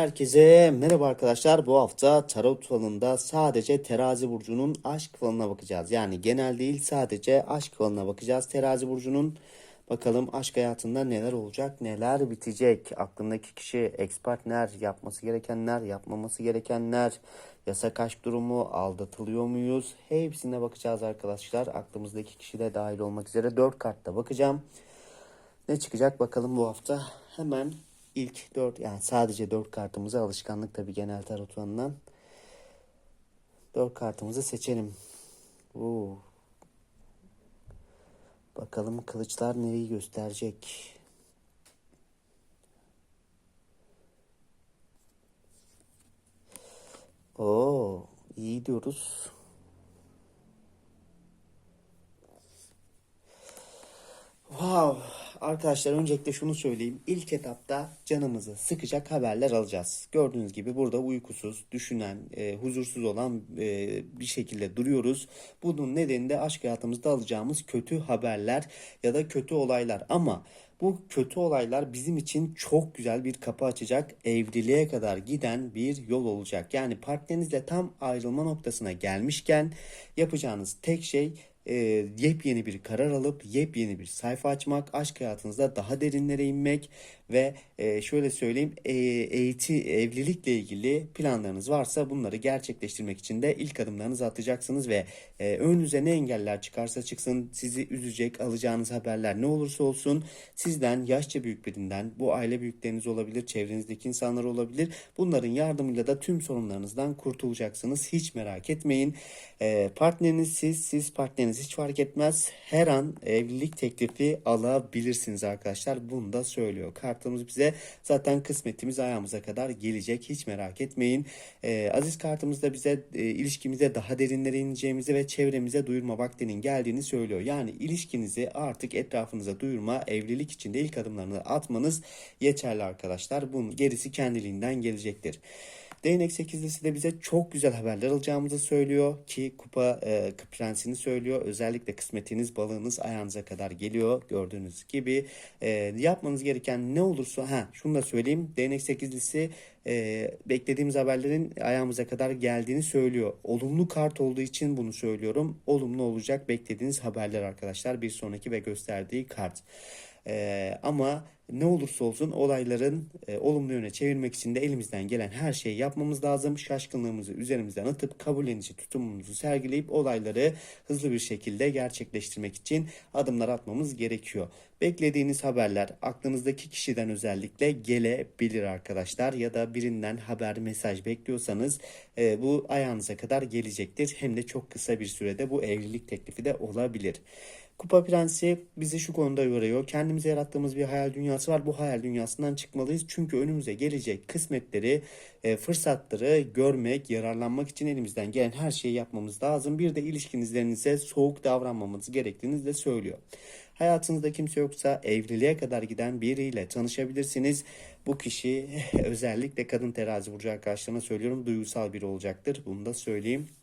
Herkese merhaba arkadaşlar. Bu hafta tarot falında sadece terazi burcunun aşk falına bakacağız. Yani genel değil sadece aşk falına bakacağız. Terazi burcunun bakalım aşk hayatında neler olacak, neler bitecek. Aklındaki kişi ex partner, yapması gerekenler, yapmaması gerekenler, yasak aşk durumu, aldatılıyor muyuz? Hepsine bakacağız arkadaşlar. Aklımızdaki kişi de dahil olmak üzere 4 kartta bakacağım. Ne çıkacak bakalım bu hafta. Hemen ilk 4 yani sadece 4 kartımızı alışkanlık tabii genel tarot fanından. 4 kartımızı seçelim. Oo. Bakalım kılıçlar nereyi gösterecek. Oo, iyi diyoruz. Arkadaşlar öncelikle şunu söyleyeyim. İlk etapta canımızı sıkacak haberler alacağız. Gördüğünüz gibi burada uykusuz, düşünen, e, huzursuz olan e, bir şekilde duruyoruz. Bunun nedeni de aşk hayatımızda alacağımız kötü haberler ya da kötü olaylar. Ama bu kötü olaylar bizim için çok güzel bir kapı açacak, evliliğe kadar giden bir yol olacak. Yani partnerinizle tam ayrılma noktasına gelmişken yapacağınız tek şey e, yepyeni bir karar alıp yepyeni bir sayfa açmak, aşk hayatınızda daha derinlere inmek ve e, şöyle söyleyeyim e, eğiti, evlilikle ilgili planlarınız varsa bunları gerçekleştirmek için de ilk adımlarınızı atacaksınız ve e, önünüze ne engeller çıkarsa çıksın sizi üzecek alacağınız haberler ne olursa olsun sizden yaşça büyük birinden bu aile büyükleriniz olabilir, çevrenizdeki insanlar olabilir. Bunların yardımıyla da tüm sorunlarınızdan kurtulacaksınız. Hiç merak etmeyin. E, partneriniz siz, siz partneriniz hiç fark etmez. Her an evlilik teklifi alabilirsiniz arkadaşlar. Bunu da söylüyor. Kartımız bize zaten kısmetimiz ayağımıza kadar gelecek. Hiç merak etmeyin. Ee, aziz kartımız da bize e, ilişkimize daha derinlere ineceğimizi ve çevremize duyurma vaktinin geldiğini söylüyor. Yani ilişkinizi artık etrafınıza duyurma, evlilik için de ilk adımlarını atmanız yeterli arkadaşlar. Bunun gerisi kendiliğinden gelecektir. Değnek sekizlisi de bize çok güzel haberler alacağımızı söylüyor ki kupa e, prensini söylüyor. Özellikle kısmetiniz balığınız ayağınıza kadar geliyor gördüğünüz gibi. E, yapmanız gereken ne olursa ha şunu da söyleyeyim. Değnek sekizlisi e, beklediğimiz haberlerin ayağımıza kadar geldiğini söylüyor. Olumlu kart olduğu için bunu söylüyorum. Olumlu olacak beklediğiniz haberler arkadaşlar. Bir sonraki ve gösterdiği kart. Ee, ama ne olursa olsun olayların e, olumlu yöne çevirmek için de elimizden gelen her şeyi yapmamız lazım. Şaşkınlığımızı üzerimizden atıp kabullenici tutumumuzu sergileyip olayları hızlı bir şekilde gerçekleştirmek için adımlar atmamız gerekiyor. Beklediğiniz haberler aklınızdaki kişiden özellikle gelebilir arkadaşlar ya da birinden haber mesaj bekliyorsanız e, bu ayağınıza kadar gelecektir. Hem de çok kısa bir sürede bu evlilik teklifi de olabilir. Kupa Prensi bizi şu konuda yoruyor. Kendimize yarattığımız bir hayal dünyası var. Bu hayal dünyasından çıkmalıyız. Çünkü önümüze gelecek kısmetleri, e, fırsatları görmek, yararlanmak için elimizden gelen her şeyi yapmamız lazım. Bir de ilişkinizlerinize soğuk davranmamamız gerektiğini de söylüyor. Hayatınızda kimse yoksa evliliğe kadar giden biriyle tanışabilirsiniz. Bu kişi özellikle kadın terazi burcu arkadaşlarına söylüyorum duygusal biri olacaktır. Bunu da söyleyeyim.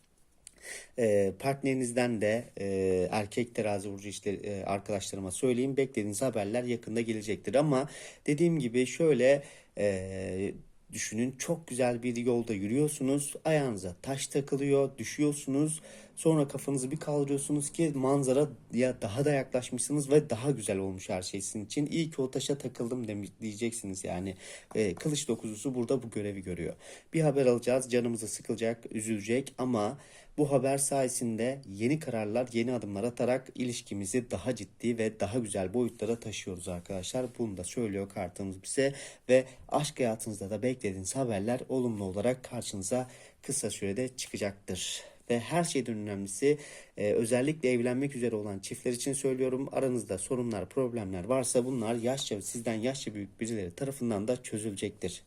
E, partnerinizden de e, erkek terazi burcu işte e, arkadaşlarıma söyleyeyim beklediğiniz haberler yakında gelecektir. Ama dediğim gibi şöyle e, düşünün çok güzel bir yolda yürüyorsunuz ayağınıza taş takılıyor düşüyorsunuz sonra kafanızı bir kaldırıyorsunuz ki manzara ya daha da yaklaşmışsınız ve daha güzel olmuş her şey sizin için iyi ki o taşa takıldım demiş, diyeceksiniz yani e, kılıç dokuzusu burada bu görevi görüyor bir haber alacağız canımızı sıkılacak üzülecek ama bu haber sayesinde yeni kararlar, yeni adımlar atarak ilişkimizi daha ciddi ve daha güzel boyutlara taşıyoruz arkadaşlar. Bunu da söylüyor kartımız bize ve aşk hayatınızda da beklediğiniz haberler olumlu olarak karşınıza kısa sürede çıkacaktır. Ve her şeyden önemlisi e, özellikle evlenmek üzere olan çiftler için söylüyorum. Aranızda sorunlar, problemler varsa bunlar yaşça sizden yaşça büyük birileri tarafından da çözülecektir.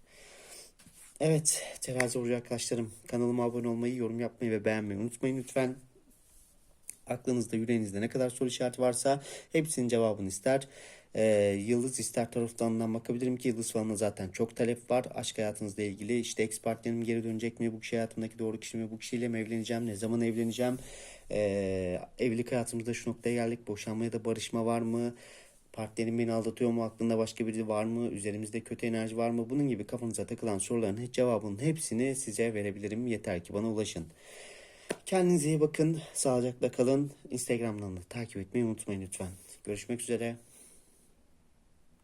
Evet, terazi burcu arkadaşlarım kanalıma abone olmayı, yorum yapmayı ve beğenmeyi unutmayın lütfen. Aklınızda, yüreğinizde ne kadar soru işareti varsa hepsinin cevabını ister. E, Yıldız ister tarafından bakabilirim ki Yıldız falanına zaten çok talep var. Aşk hayatınızla ilgili işte ex partnerim geri dönecek mi? Bu kişi hayatımdaki doğru kişi mi? Bu kişiyle mi evleneceğim? Ne zaman evleneceğim? E, evlilik hayatımızda şu noktaya geldik. Boşanmaya da barışma var mı? Partnerim beni aldatıyor mu? Aklında başka biri var mı? Üzerimizde kötü enerji var mı? Bunun gibi kafanıza takılan soruların cevabının hepsini size verebilirim. Yeter ki bana ulaşın. Kendinize iyi bakın. Sağlıcakla kalın. Instagram'dan da takip etmeyi unutmayın lütfen. Görüşmek üzere.